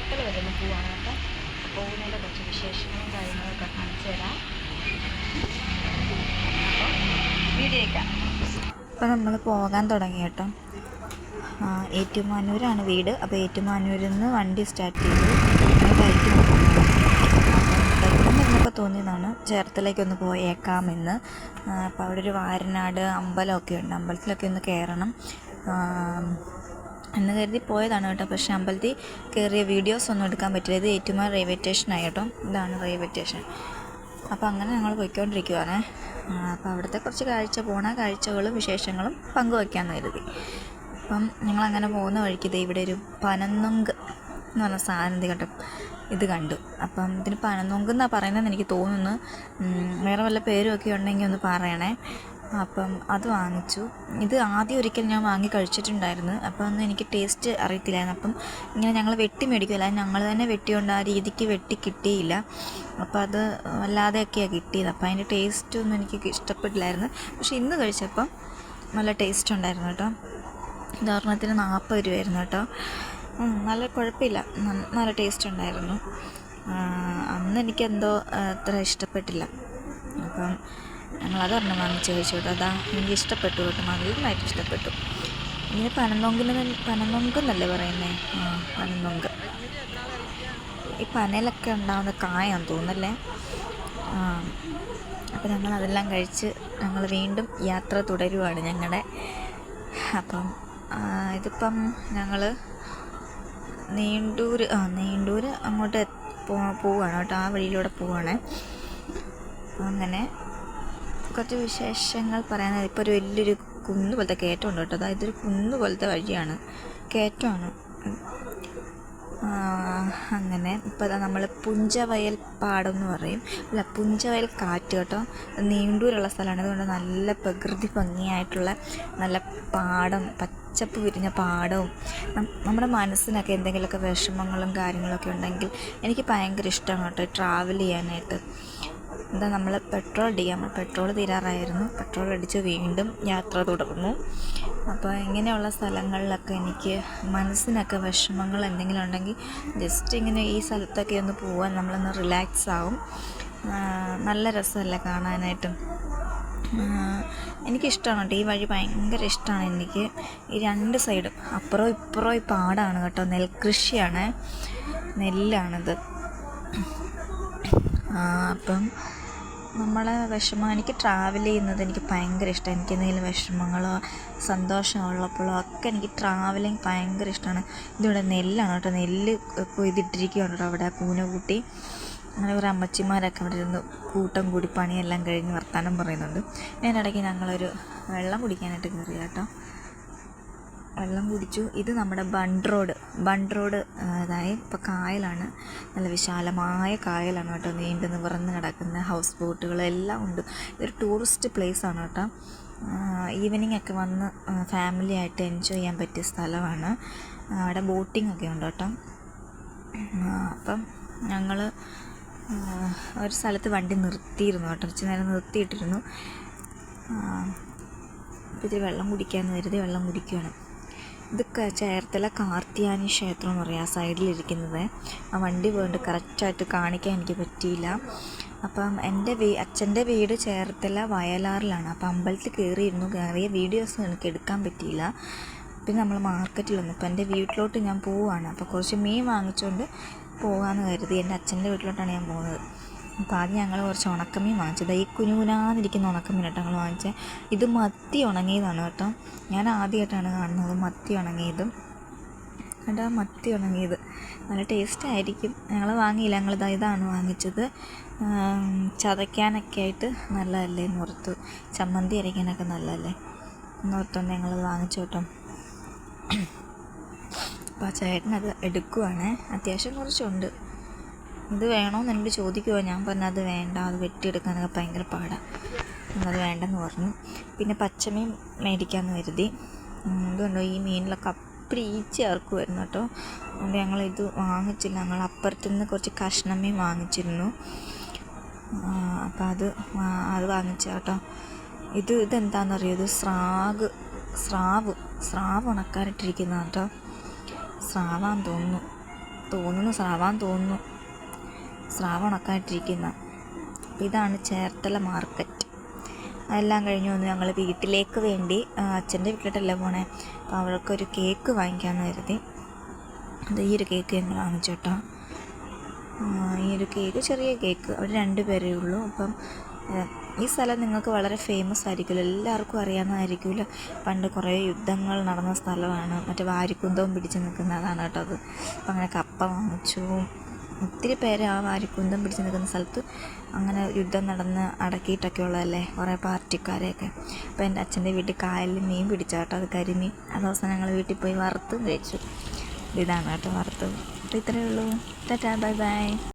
ചേർത്തല വരെ ഒന്ന് പോവാണ് കേട്ടോ പോകുന്നതിന്റെ കുറച്ച് വിശേഷങ്ങളും കാര്യങ്ങളൊക്കെ കാണിച്ചു തരാം. അപ്പോൾ വീഡിയോ കാണാം അപ്പോൾ നമ്മൾ പോകാൻ തുടങ്ങി കേട്ടോ. ഏറ്റുമാനൂരാണ് വീട്. അപ്പോൾ ഏറ്റുമാനൂരിൽ നിന്ന് വണ്ടി സ്റ്റാർട്ട് ചെയ്തു. പെട്ടെന്ന് ഇരുന്നപ്പോൾ തോന്നിയതാണ് ചേർത്തലേക്കൊന്ന് പോയേക്കാമെന്ന് അപ്പോൾ അവിടെ ഒരു വാരനാട് അമ്പലമൊക്കെ ഉണ്ട്. അമ്പലത്തിലൊക്കെ ഒന്ന് കയറണം. എന്ന് കരുതി പോയതാണ് കേട്ടോ. പക്ഷേ അമ്പലത്തിൽ കയറിയ വീഡിയോസ് ഒന്നും എടുക്കാൻ പറ്റില്ല. ഇത് ഏറ്റുമാർ റെയിൽവേ സ്റ്റേഷനായി കേട്ടോ. ഇതാണ് റെയിൽവേ സ്റ്റേഷൻ. അപ്പോൾ അങ്ങനെ ഞങ്ങൾ പോയിക്കൊണ്ടിരിക്കുവാണ്. അപ്പോൾ അവിടുത്തെ കുറച്ച് കാഴ്ച പോണ കാഴ്ചകളും വിശേഷങ്ങളും പങ്കുവയ്ക്കാമെന്ന് കരുതി. അപ്പം ഞങ്ങളങ്ങനെ പോകുന്ന വഴിക്ക് ഇത് ഇവിടെ ഒരു പനന്നൊങ്ക് എന്ന് പറഞ്ഞ സാധനം ഇത് കണ്ടു ഇത് കണ്ടു. അപ്പം ഇതിന് പനന്നൊങ്ക് എന്നാണ് പറയുന്നതെന്ന് എനിക്ക് തോന്നുന്നു. വേറെ വല്ല പേരും ഒക്കെ ഉണ്ടെങ്കിൽ ഒന്ന് പറയണേ. അപ്പം അത് വാങ്ങിച്ചു. ഇത് ആദ്യം ഒരിക്കൽ ഞാൻ വാങ്ങി കഴിച്ചിട്ടുണ്ടായിരുന്നു. അപ്പോൾ ഒന്നും എനിക്ക് ടേസ്റ്റ് അറിയത്തില്ലായിരുന്നു. അപ്പം ഇങ്ങനെ ഞങ്ങൾ വെട്ടി മേടിക്കുമല്ല ഞങ്ങൾ തന്നെ വെട്ടിയോണ്ട് ആ രീതിക്ക് വെട്ടി കിട്ടിയില്ല. അപ്പോൾ അത് വല്ലാതെയൊക്കെയാണ് കിട്ടിയത്. അപ്പോൾ അതിന്റെ ടേസ്റ്റ് ഒന്നും എനിക്ക് ഇഷ്ടപ്പെട്ടില്ലായിരുന്നു. പക്ഷേ ഇന്ന് കഴിച്ചപ്പം നല്ല ടേസ്റ്റ് ഉണ്ടായിരുന്നു കേട്ടോ. ഉദാഹരണത്തിന് നാൽപ്പത് രൂപയായിരുന്നു കേട്ടോ. നല്ല കുഴപ്പമില്ല. നല്ല ടേസ്റ്റ് ഉണ്ടായിരുന്നു. അന്ന് എനിക്കെന്തോ അത്ര ഇഷ്ടപ്പെട്ടില്ല. അപ്പം ഞങ്ങളത് ഒരെണ്ണം വാങ്ങിച്ച് കഴിച്ചു കേട്ടോ അതാ എനിക്ക് ഇഷ്ടപ്പെട്ടു. കേട്ടോ നന്നായിട്ട് ഇഷ്ടപ്പെട്ടു ഇതിന് പനനൊങ്കിന് പനനൊങ്കെന്നല്ലേ പറയുന്നേ? ആ പനനൊങ്ക്. ഈ പനയിലൊക്കെ ഉണ്ടാകുന്ന കായാന്ന് തോന്നല്ലേ ആ അപ്പോൾ ഞങ്ങൾ അതെല്ലാം കഴിച്ച് ഞങ്ങൾ വീണ്ടും യാത്ര തുടരുവാണ് ഞങ്ങളുടെ അപ്പം ഇതിപ്പം ഞങ്ങൾ നീണ്ടൂർ ആ നീണ്ടൂർ അങ്ങോട്ട് പോവാണ് കേട്ടോ ആ വഴിയിലൂടെ പോവാണ്. അങ്ങനെ കുറച്ച് വിശേഷങ്ങൾ പറയാൻ ഇപ്പോൾ ഒരു വലിയൊരു കുന്ന് പോലത്തെ കയറ്റമുണ്ട് കേട്ടോ. അതായത് ഒരു കുന്ന് പോലത്തെ വഴിയാണ്. കയറ്റമാണ്. അങ്ങനെ. ഇപ്പോൾ നമ്മൾ പുഞ്ചവയൽ പാടം എന്ന് പറയും. അല്ല പുഞ്ചവയൽ കാറ്റ് കേട്ടോ. നീണ്ടൂരുള്ള സ്ഥലമാണ്. അതുകൊണ്ട് നല്ല പ്രകൃതി ഭംഗിയായിട്ടുള്ള നല്ല പാടം പച്ചപ്പ് വിരിഞ്ഞ പാടവും നമ്മുടെ മനസ്സിനൊക്കെ എന്തെങ്കിലുമൊക്കെ വിഷമങ്ങളും കാര്യങ്ങളൊക്കെ ഉണ്ടെങ്കിൽ എനിക്ക് ഭയങ്കര ഇഷ്ടമാണ് കേട്ടോ. ട്രാവൽ ചെയ്യാനായിട്ട്. എന്താ നമ്മൾ പെട്രോൾ അടിക്കാൻ പെട്രോൾ തീരാറായിരുന്നു. പെട്രോൾ അടിച്ച് വീണ്ടും യാത്ര തുടർന്നു. അപ്പോൾ ഇങ്ങനെയുള്ള സ്ഥലങ്ങളിലൊക്കെ എനിക്ക് മനസ്സിനൊക്കെ വിഷമങ്ങൾ എന്തെങ്കിലും ഉണ്ടെങ്കിൽ ജസ്റ്റ് ഇങ്ങനെ ഈ സ്ഥലത്തൊക്കെ ഒന്ന് പോവാൻ നമ്മളൊന്ന് റിലാക്സ് ആവും. നല്ല രസമല്ല കാണാനായിട്ടും. എനിക്കിഷ്ടമാണ് കേട്ടോ. ഈ വഴി ഭയങ്കര ഇഷ്ടമാണ് എനിക്ക്. ഈ രണ്ട് സൈഡും അപ്പുറവും ഇപ്പുറവും ഈ പാടാണ് കേട്ടോ. നെൽകൃഷിയാണ് നെല്ലാണിത്. അപ്പം നമ്മളെ വിഷമം എനിക്ക് ട്രാവൽ ചെയ്യുന്നത് എനിക്ക് ഭയങ്കര ഇഷ്ടമാണ് എനിക്ക് എന്തെങ്കിലും വിഷമങ്ങളോ സന്തോഷമോ ഉള്ളപ്പോഴോ ഒക്കെ എനിക്ക് ട്രാവലിങ് ഭയങ്കര ഇഷ്ടമാണ് ഇതിവിടെ നെല്ലാണ് കേട്ടോ. നെല്ല് കൊയ്തിട്ടിരിക്കുകയാണ് കേട്ടോ അവിടെ കൂന കൂട്ടി. അങ്ങനെ കുറേ അമ്മച്ചിമാരൊക്കെ അവിടെ ഇരുന്ന് കൂട്ടം കൂടി പണിയെല്ലാം കഴിഞ്ഞ് വർത്താനം പറയുന്നുണ്ട്. ഞാനിടയ്ക്ക് ഞങ്ങളൊരു വെള്ളം കുടിക്കാനായിട്ട് കയറി കേട്ടോ വെള്ളം കുടിച്ചു. ഇത് നമ്മുടെ ബണ്ട് റോഡ്. ബണ്ട് റോഡ് അതായത് ഇപ്പോൾ കായലാണ്. നല്ല വിശാലമായ കായലാണ് കേട്ടോ നീണ്ടു നിവർന്ന് കിടക്കുന്ന ഹൗസ് ബോട്ടുകളെല്ലാം ഉണ്ട്. ഇതൊരു ടൂറിസ്റ്റ് പ്ലേസ് ആണ് കേട്ടോ. ഈവനിങ് ഒക്കെ വന്ന് ഫാമിലി ആയിട്ട് എൻജോയ് ചെയ്യാൻ പറ്റിയ സ്ഥലമാണ്. അവിടെ ബോട്ടിംഗ് ഒക്കെ ഉണ്ട് കേട്ടോ. അപ്പം ഞങ്ങൾ ഒരു സ്ഥലത്ത് വണ്ടി നിർത്തിയിരുന്നു കേട്ടോ. കുറച്ച് നേരം നിർത്തിയിട്ടിരുന്നു. ഇത്തിരി വെള്ളം കുടിക്കാമെന്ന് കരുതി വെള്ളം കുടിക്കുകയാണ്. ഇത് ചേർത്തല കാർത്തിയാനി ക്ഷേത്രം എന്ന് പറയാം. സൈഡിലിരിക്കുന്നത് ആ വണ്ടി പോയിട്ട് കറക്റ്റായിട്ട് കാണിക്കാൻ എനിക്ക് പറ്റിയില്ല. അപ്പം എന്റെ വീ അച്ഛന്റെ വീട് ചേർത്തല വയലാറിലാണ്. അപ്പം അമ്പലത്തിൽ കയറിയിരുന്നു. കയറിയ വീഡിയോസ് എനിക്ക് എടുക്കാൻ പറ്റിയില്ല. പിന്നെ നമ്മൾ മാർക്കറ്റിൽ വന്നു. അപ്പം എന്റെ വീട്ടിലോട്ട് ഞാൻ പോവുകയാണ് അപ്പോൾ കുറച്ച് മീൻ വാങ്ങിച്ചുകൊണ്ട് പോകാമെന്ന് കരുതി. എന്റെ അച്ഛന്റെ വീട്ടിലോട്ടാണ് ഞാൻ പോകുന്നത് അപ്പോൾ ആദ്യം ഞങ്ങൾ കുറച്ച് ഉണക്കമീൻ വാങ്ങിച്ചത് ഈ കുനുകുനാന്നിരിക്കുന്ന ഉണക്കമീൻ കേട്ടോ ഞങ്ങൾ വാങ്ങിച്ചത് ഇത് മത്തി ഉണങ്ങിയതാണ് കേട്ടോ. ഞാൻ ആദ്യമായിട്ടാണ് കാണുന്നത് മത്തി ഉണങ്ങിയതും. കേട്ടോ മത്തി ഉണങ്ങിയത്. നല്ല ടേസ്റ്റ് ആയിരിക്കും. ഞങ്ങൾ വാങ്ങിയില്ല. ഞങ്ങൾ ഇതാ ഇതാണ് വാങ്ങിച്ചത്. ചതയ്ക്കാനൊക്കെ ആയിട്ട് നല്ലതല്ലേ എന്ന് ചമ്മന്തി അരയ്ക്കാനൊക്കെ നല്ലതല്ലേ എന്ന് ഞങ്ങൾ വാങ്ങിച്ചു കേട്ടോ. അപ്പോൾ ആ എടുക്കുവാണേ. അത് അത്യാവശ്യം കുറച്ചുണ്ട്. ഇത് വേണോന്ന് എന്നോട് ചോദിക്കുമോ ഞാൻ പറഞ്ഞു അത് വേണ്ട അത് വെട്ടിയെടുക്കാനൊക്കെ ഭയങ്കര പാടാണ് അത് വേണ്ടെന്ന് പറഞ്ഞു. പിന്നെ പച്ചമീൻ മേടിക്കാമെന്ന് കരുതി. ഇതുണ്ടോ ഈ മീനിലൊക്കെ അപ്പടി ഈച്ച ചേർക്കുമായിരുന്നു കേട്ടോ. അതുകൊണ്ട് ഞങ്ങളിത് വാങ്ങിച്ചില്ല. ഞങ്ങൾ അപ്പുറത്തുനിന്ന് കുറച്ച് കഷ്ണമീൻ വാങ്ങിച്ചിരുന്നു. അപ്പോൾ അത് അത് വാങ്ങിച്ച കേട്ടോ. ഇത് ഇതെന്താണെന്നറിയോ ഇത് സ്രാവ് സ്രാവ് സ്രാവ് ഉണക്കാനിട്ടിരിക്കുന്നതാണ് കേട്ടോ. സ്രാവാൻ തോന്നുന്നു. തോന്നുന്നു സ്രാവാൻ തോന്നുന്നു. സ്രാവ് ഉണക്കായിട്ടിരിക്കുന്ന അപ്പോൾ ഇതാണ് ചേർത്തല മാർക്കറ്റ്. അതെല്ലാം കഴിഞ്ഞ് വന്ന് ഞങ്ങൾ വീട്ടിലേക്ക് വേണ്ടി അച്ഛന്റെ വീട്ടിലോട്ടല്ല പോണേ? അപ്പോൾ അവൾക്കൊരു കേക്ക് വാങ്ങിക്കാമെന്ന് കരുതി. അത് ഈ ഒരു കേക്ക് ഞങ്ങൾ വാങ്ങിച്ചു കേട്ടോ. ഈ ഒരു കേക്ക് ചെറിയ കേക്ക്. അവർ രണ്ട് പേരേ ഉള്ളൂ. അപ്പം ഈ സ്ഥലം നിങ്ങൾക്ക് വളരെ ഫേമസ് ആയിരിക്കുമല്ലോ എല്ലാവർക്കും അറിയാവുന്നതായിരിക്കുമല്ലോ. പണ്ട് കുറേ യുദ്ധങ്ങൾ നടന്ന സ്ഥലമാണ്. മറ്റേ വാരിക്കുന്തവും പിടിച്ച് നിൽക്കുന്നതാണ് കേട്ടോ അത്. അപ്പം അങ്ങനെ കപ്പ വാങ്ങിച്ചു. ഒത്തിരി പേര് ആ വാരിക്കുന്തം പിടിച്ച് നിൽക്കുന്ന സ്ഥലത്ത് അങ്ങനെ യുദ്ധം നടന്ന് അടക്കിയിട്ടൊക്കെ ഉള്ളതല്ലേ കുറേ പാർട്ടിക്കാരെയൊക്കെ. അപ്പോൾ എന്റെ അച്ഛന്റെ വീട്ടിൽ കായലിൽ മീൻ പിടിച്ച കേട്ടോ അത് കരിമീൻ. അത് ദിവസം ഞങ്ങൾ വീട്ടിൽ പോയി വറുത്തും കഴിച്ചു. ഇതാണ് കേട്ടോ വറുത്തത്. അപ്പോൾ ഇത്രയേ ഉള്ളൂ. Tata bye bye.